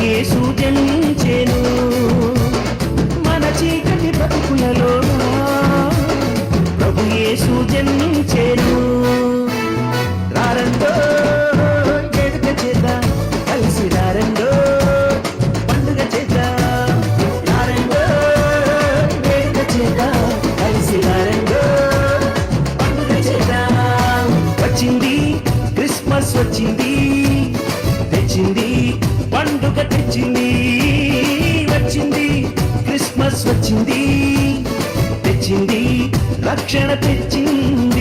యేసు జన్మించెను. రక్షణ తెచ్చింది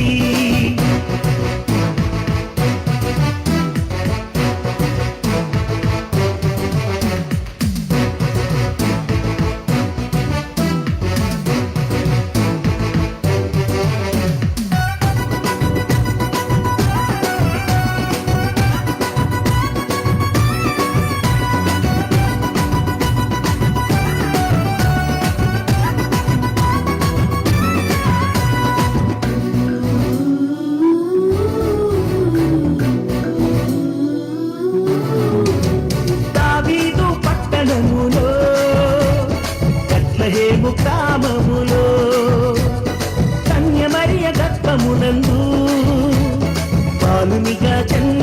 పాపిగా జన్మ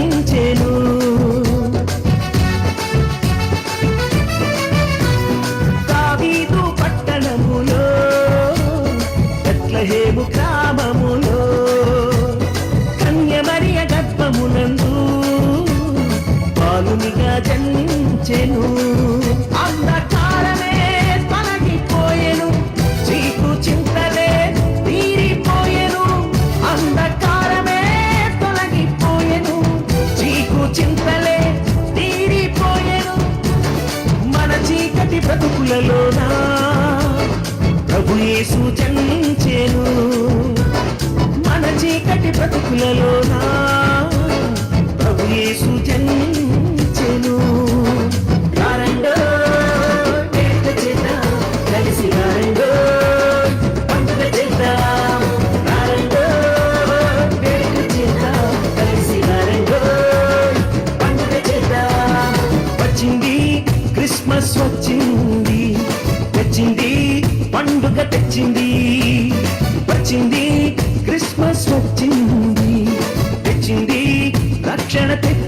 కన్నులలోనా ప్రభు యేసు వచ్చింది వచ్చింది పండుగ తెచ్చింది వచ్చింది விரட்டு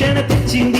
క్షణ తెచ్చింది.